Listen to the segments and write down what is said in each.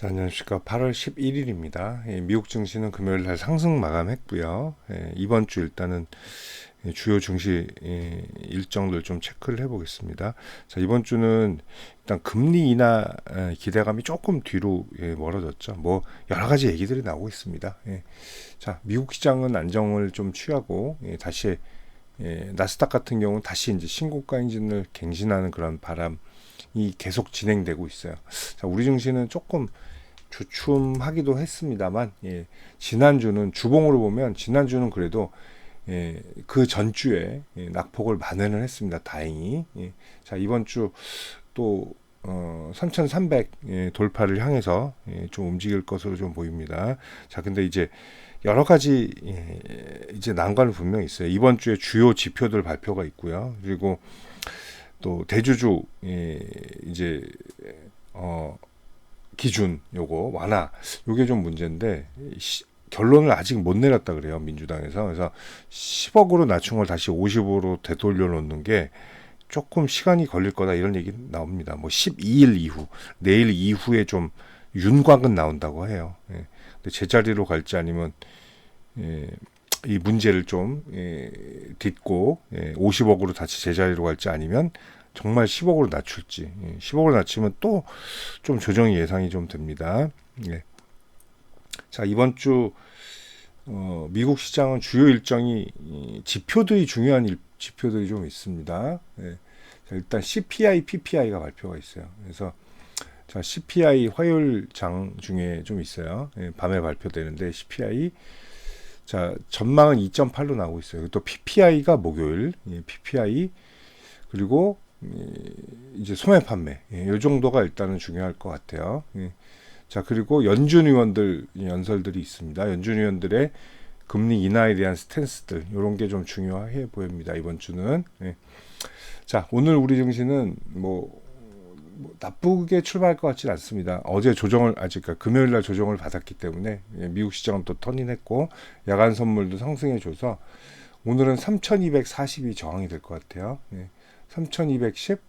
자, 안녕하십니까. 8월 11일입니다. 예, 미국 증시는 금요일 날 상승 마감했고요. 예, 이번 주 일단은 예, 주요 증시 예, 일정들 좀 체크를 해보겠습니다. 자, 이번 주는 일단 금리 인하 예, 기대감이 조금 뒤로 예, 멀어졌죠. 뭐 여러 가지 얘기들이 나오고 있습니다. 예. 자, 미국 시장은 안정을 좀 취하고 예, 다시 예, 나스닥 같은 경우는 다시 이제 신고가 인진을 갱신하는 그런 바람 이 계속 진행되고 있어요. 자, 우리 증시는 조금 주춤하기도 했습니다만, 예, 지난주는 주봉으로 보면 지난주는 그래도 예, 그 전주에 예, 낙폭을 만회를 했습니다. 다행히. 예. 자, 이번 주또 어, 3,300 예, 돌파를 향해서 예, 좀 움직일 것으로 좀 보입니다. 자, 근데 이제 여러 가지 예, 이제 난관은 분명히 있어요. 이번 주에 주요 지표들 발표가 있고요. 그리고 또 대주주 예, 이제 어 기준 요거 완화 요게 좀 문제인데 시, 결론을 아직 못 내렸다 그래요 민주당에서 그래서 10억으로 낮춘 걸 다시 50으로 되돌려 놓는 게 조금 시간이 걸릴 거다 이런 얘기 나옵니다. 뭐 12일 이후 내일 이후에 좀 윤곽은 나온다고 해요. 예. 근데 제자리로 갈지 아니면 예, 이 문제를 좀 예, 딛고 예, 50억으로 다시 제자리로 갈지 아니면 정말 10억으로 낮출지 예, 10억으로 낮추면 또 좀 조정이 예상이 좀 됩니다. 예. 자 이번 주 어, 미국 시장은 주요 일정이 이, 지표들이 중요한 일, 지표들이 좀 있습니다. 예. 자, 일단 CPI, PPI가 발표가 있어요. 그래서 자 CPI 화요일 장 중에 좀 있어요. 예, 밤에 발표되는데 CPI 자 전망은 2.8로 나오고 있어요. 또 PPI가 목요일, 예, PPI 그리고 이제 소매 판매 예, 이 정도가 일단은 중요할 것 같아요. 예. 자 그리고 연준 의원들 연설들이 있습니다. 연준 의원들의 금리 인하에 대한 스탠스들 이런 게 좀 중요해 보입니다. 이번 주는 예. 자 오늘 우리 증시는 뭐, 뭐 나쁘게 출발할 것 같지는 않습니다. 어제 조정을 아직 그러니까 금요일 날 조정을 받았기 때문에 예, 미국 시장은 또 터닝했고 야간 선물도 상승해 줘서 오늘은 3,240이 저항이 될 것 같아요. 예. 3210,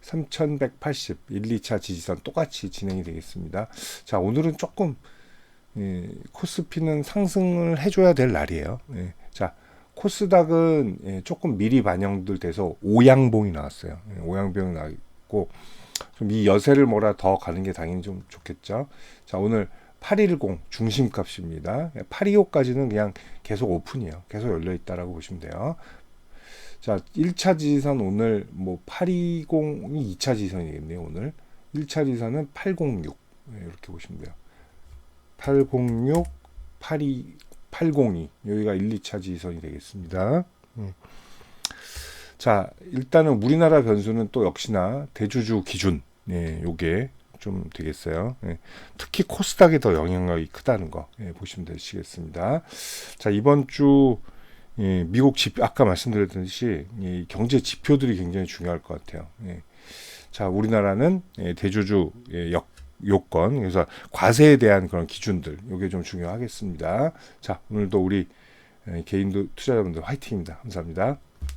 3180, 1, 2차 지지선 똑같이 진행이 되겠습니다. 자, 오늘은 조금 예, 코스피는 상승을 해줘야 될 날이에요. 예, 자, 코스닥은 예, 조금 미리 반영들 돼서 오양봉이 나왔어요. 예, 오양봉이 나왔고 좀 이 여세를 몰아 더 가는 게 당연히 좀 좋겠죠. 자, 오늘 810 중심값입니다. 825까지는 그냥 계속 오픈이에요. 계속 열려 있다라고 보시면 돼요. 자, 1차 지지선 오늘 뭐 820이 2차 지지선이겠네요, 오늘. 1차 지지선은 806. 네, 이렇게 보시면 돼요. 806, 82, 802. 여기가 1, 2차 지지선이 되겠습니다. 음. 자, 일단은 우리나라 변수는 또 역시나 대주주 기준. 예, 요게 좀 되겠어요. 예, 특히 코스닥이 더 영향력이 크다는 거 예, 보시면 되시겠습니다. 자, 이번 주 예, 미국 지표 아까 말씀드렸듯이 이 경제 지표들이 굉장히 중요할 것 같아요. 예. 자, 우리나라는 예, 대주주 예, 역 요건 그래서 과세에 대한 그런 기준들 이게 좀 중요하겠습니다. 자, 오늘도 우리 예, 개인도 투자자분들 화이팅입니다. 감사합니다.